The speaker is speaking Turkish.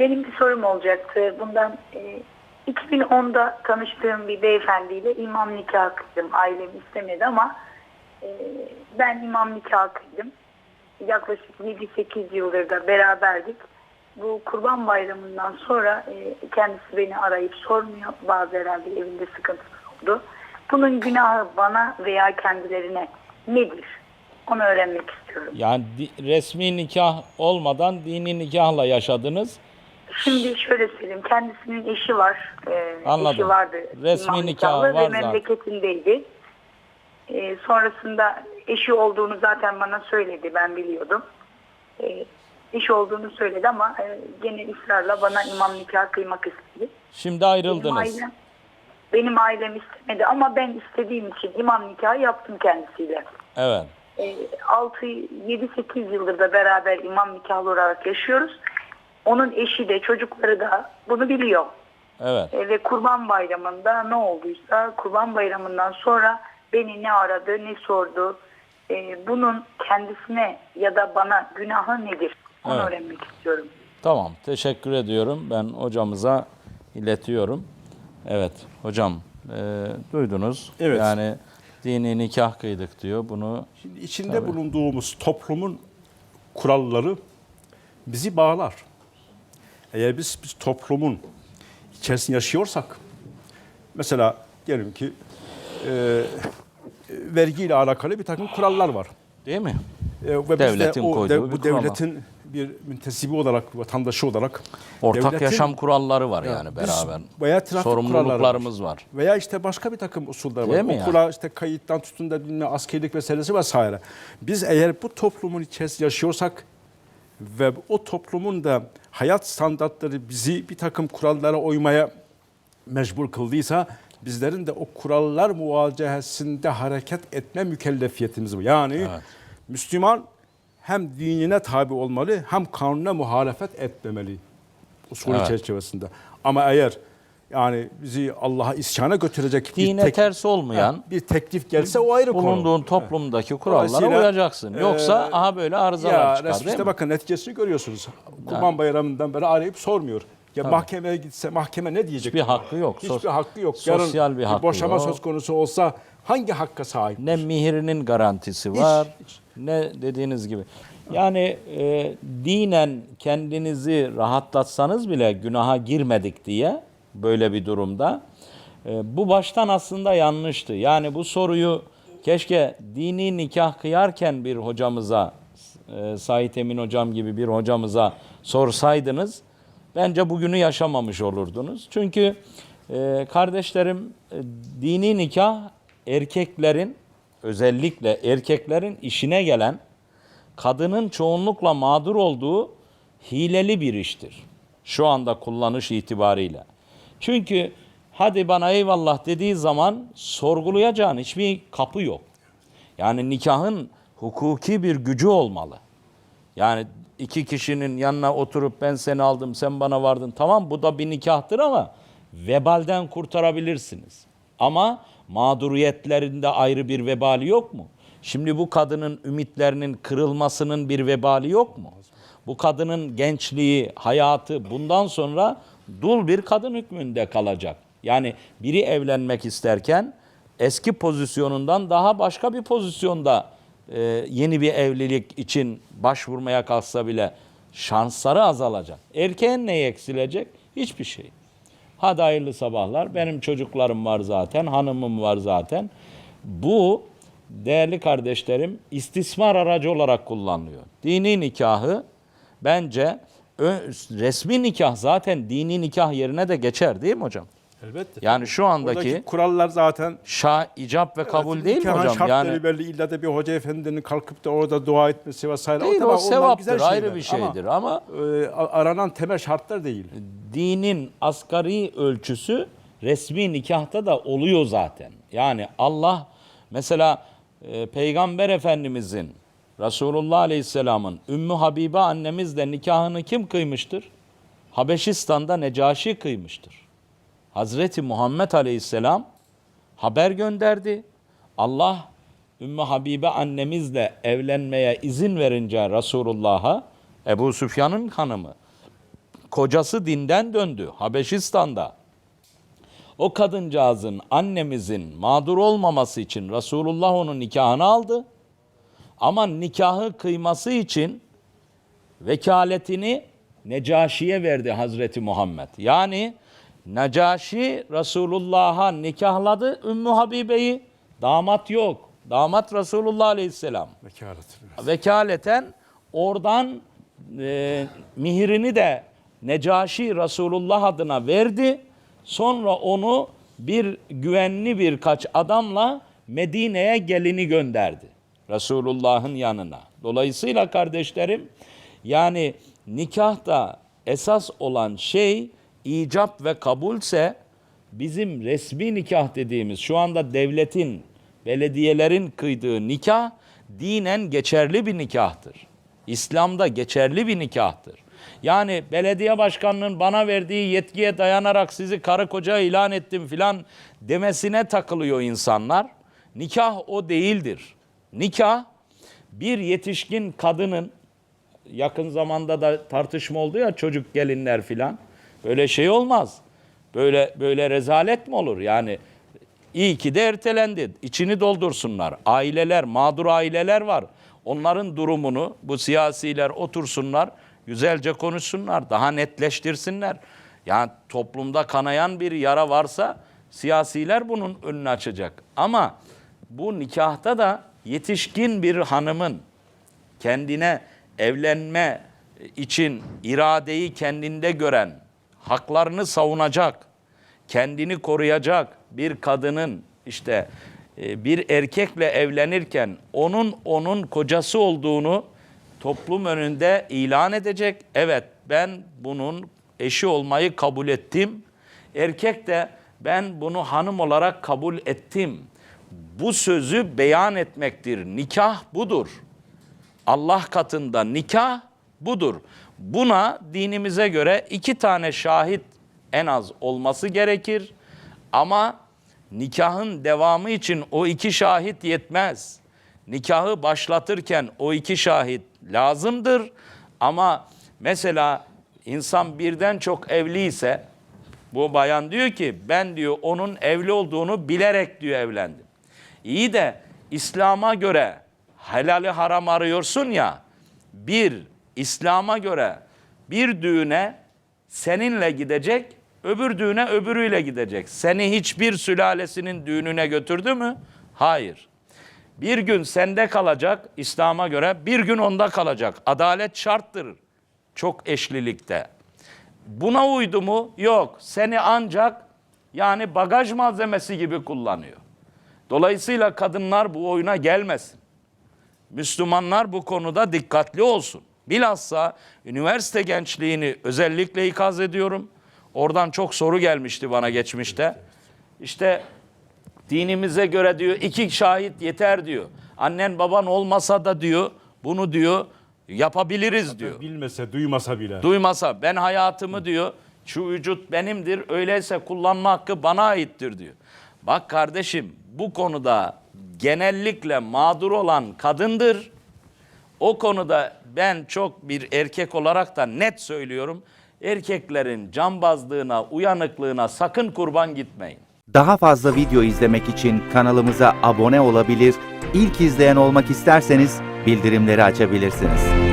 benim bir sorum olacaktı. Bundan e, 2010'da tanıştığım bir beyefendiyle imam nikahı kıydım. Ailem istemedi ama e, ben imam nikahı kıydım. Yaklaşık 7-8 yıldır da beraberdik. Bu kurban bayramından sonra e, kendisi beni arayıp sormuyor. Bazı herhalde evinde sıkıntısı oldu. Bunun günahı bana veya kendilerine nedir? Onu öğrenmek istiyorum. Yani resmi nikah olmadan dini nikahla yaşadınız. Şimdi şöyle söyleyeyim. Kendisinin eşi var. Ee, Anladım. Eşi vardı. Resmi nikahı var ve zaten. memleketindeydi. Ee, sonrasında eşi olduğunu zaten bana söyledi. Ben biliyordum. Ee, eşi olduğunu söyledi ama e, gene ısrarla bana imam nikahı kıymak istedi. Şimdi Benim ayrıldınız. ailem, benim ailem istemedi ama ben istediğim için imam nikahı yaptım kendisiyle. Evet. E, 6 7-8 yıldır da beraber imam nikahlı olarak yaşıyoruz. Onun eşi de çocukları da bunu biliyor. Evet. E, ve Kurban Bayramı'nda ne olduysa Kurban Bayramı'ndan sonra beni ne aradı ne sordu. E, bunun kendisine ya da bana günahı nedir? Onu Evet. öğrenmek istiyorum. Tamam. Teşekkür ediyorum. Ben hocamıza iletiyorum. Evet. Hocam e, duydunuz. Evet. Yani dini nikah kıydık diyor. Bunu Şimdi içinde bulunduğumuz toplumun kuralları bizi bağlar. Eğer biz, biz toplumun içerisinde yaşıyorsak, mesela diyelim ki e, vergiyle alakalı bir takım kurallar var. değil mi? E, ve biz de Devletin o koyduğu bir bu var. devletin bir müntesibi olarak, vatandaşı olarak Ortak devletin- yaşam kuralları var yani biz beraber. veya trafik Sorumluluklarımız var. Veya işte başka bir takım usuller var. Değil mi Okula işte kayıttan tutun da askerlik meselesi vesaire. Biz eğer bu toplumun içerisinde yaşıyorsak ve o toplumun da hayat standartları bizi bir takım kurallara uymaya mecbur kıldıysa bizlerin de o kurallar muvacehesinde hareket etme mükellefiyetimiz var. Yani Müslüman hem dinine tabi olmalı hem kanuna muhalefet etmemeli usulü Evet. çerçevesinde. Ama eğer yani bizi Allah'a isyana götürecek bir, Dine tek- ters olmayan Ha, bir teklif gelse o ayrı konu. bulunduğun toplumdaki kurallara Dolayısıyla, uyacaksın. Yoksa e, aha böyle arızalar ya çıkar değil işte mi? bakın neticesini görüyorsunuz. Kurban bayramından beri arayıp sormuyor. Ya mahkemeye gitse mahkeme ne diyecek? Hiçbir hakkı yok. Hiçbir Sos- hakkı yok. sosyal bir hakkı boşama yok. söz konusu olsa hangi hakka sahip? Ne mihirinin garantisi var, ne dediğiniz gibi. Yani e, dinen kendinizi rahatlatsanız bile günaha girmedik diye böyle bir durumda e, bu baştan aslında yanlıştı. Yani bu soruyu keşke dini nikah kıyarken bir hocamıza, e, Sait Emin hocam gibi bir hocamıza sorsaydınız bence bugünü yaşamamış olurdunuz. Çünkü e, kardeşlerim e, dini nikah erkeklerin özellikle erkeklerin işine gelen kadının çoğunlukla mağdur olduğu hileli bir iştir. Şu anda kullanış itibariyle. Çünkü hadi bana eyvallah dediği zaman sorgulayacağın hiçbir kapı yok. Yani nikahın hukuki bir gücü olmalı. Yani iki kişinin yanına oturup ben seni aldım sen bana vardın tamam bu da bir nikahtır ama vebalden kurtarabilirsiniz. Ama mağduriyetlerinde ayrı bir vebali yok mu? Şimdi bu kadının ümitlerinin kırılmasının bir vebali yok mu? Bu kadının gençliği, hayatı bundan sonra dul bir kadın hükmünde kalacak. Yani biri evlenmek isterken eski pozisyonundan daha başka bir pozisyonda e, yeni bir evlilik için başvurmaya kalksa bile şansları azalacak. Erkeğin neyi eksilecek? Hiçbir şey. Hadi hayırlı sabahlar. Benim çocuklarım var zaten, hanımım var zaten. Bu değerli kardeşlerim istismar aracı olarak kullanılıyor. Dini nikahı bence resmi nikah zaten dini nikah yerine de geçer değil mi hocam? Elbette. Yani şu andaki Oradaki kurallar zaten şa icap ve kabul değil mi hocam? şartları Yani belli illa da bir hoca efendinin kalkıp da orada dua etmesi vesaire. değil o onlar sevaptır güzel ayrı bir şeydir ama, Ama, e, aranan temel şartlar değil. dinin asgari ölçüsü resmi nikahta da oluyor zaten. Yani Allah mesela e, Peygamber Efendimizin Resulullah Aleyhisselam'ın Ümmü Habibe annemizle nikahını kim kıymıştır? Habeşistan'da Necaşi kıymıştır. Hazreti Muhammed Aleyhisselam haber gönderdi. Allah Ümmü Habibe annemizle evlenmeye izin verince Resulullah'a Ebu Süfyan'ın hanımı kocası dinden döndü Habeşistan'da. O kadıncağızın annemizin mağdur olmaması için Resulullah onun nikahını aldı. Ama nikahı kıyması için vekaletini Necaşi'ye verdi Hazreti Muhammed. Yani Necaşi Resulullah'a nikahladı Ümmü Habibe'yi. Damat yok. Damat Resulullah Aleyhisselam. Vekalet. Vekaleten oradan e, mihirini de Necaşi Resulullah adına verdi. Sonra onu bir güvenli birkaç adamla Medine'ye gelini gönderdi. Resulullah'ın yanına. Dolayısıyla kardeşlerim yani nikahta esas olan şey icap ve kabulse bizim resmi nikah dediğimiz şu anda devletin, belediyelerin kıydığı nikah dinen geçerli bir nikahtır. İslam'da geçerli bir nikahtır. Yani belediye başkanının bana verdiği yetkiye dayanarak sizi karı koca ilan ettim filan demesine takılıyor insanlar. Nikah o değildir. Nikah bir yetişkin kadının yakın zamanda da tartışma oldu ya çocuk gelinler filan. Böyle şey olmaz. Böyle böyle rezalet mi olur? Yani iyi ki de ertelendi. İçini doldursunlar. Aileler, mağdur aileler var. Onların durumunu bu siyasiler otursunlar, güzelce konuşsunlar, daha netleştirsinler. Yani toplumda kanayan bir yara varsa siyasiler bunun önünü açacak. Ama bu nikahta da yetişkin bir hanımın kendine evlenme için iradeyi kendinde gören, haklarını savunacak, kendini koruyacak bir kadının işte e, bir erkekle evlenirken onun onun kocası olduğunu toplum önünde ilan edecek. Evet ben bunun eşi olmayı kabul ettim. Erkek de ben bunu hanım olarak kabul ettim. Bu sözü beyan etmektir. Nikah budur. Allah katında nikah budur. Buna dinimize göre iki tane şahit en az olması gerekir. Ama nikahın devamı için o iki şahit yetmez. Nikahı başlatırken o iki şahit lazımdır. Ama mesela insan birden çok evli ise bu bayan diyor ki ben diyor onun evli olduğunu bilerek diyor evlendim. İyi de İslam'a göre helali haram arıyorsun ya bir İslam'a göre bir düğüne seninle gidecek öbür düğüne öbürüyle gidecek. Seni hiçbir sülalesinin düğününe götürdü mü? Hayır. Bir gün sende kalacak İslam'a göre bir gün onda kalacak. Adalet şarttır çok eşlilikte. Buna uydu mu? Yok. Seni ancak yani bagaj malzemesi gibi kullanıyor. Dolayısıyla kadınlar bu oyuna gelmesin. Müslümanlar bu konuda dikkatli olsun. Bilhassa üniversite gençliğini özellikle ikaz ediyorum. Oradan çok soru gelmişti bana geçmişte. İşte dinimize göre diyor iki şahit yeter diyor. Annen baban olmasa da diyor bunu diyor yapabiliriz diyor. Bilmese, duymasa bile. Duymasa ben hayatımı diyor şu vücut benimdir öyleyse kullanma hakkı bana aittir diyor. Bak kardeşim bu konuda genellikle mağdur olan kadındır. O konuda ben çok bir erkek olarak da net söylüyorum. Erkeklerin cambazlığına, uyanıklığına sakın kurban gitmeyin. Daha fazla video izlemek için kanalımıza abone olabilir, ilk izleyen olmak isterseniz bildirimleri açabilirsiniz.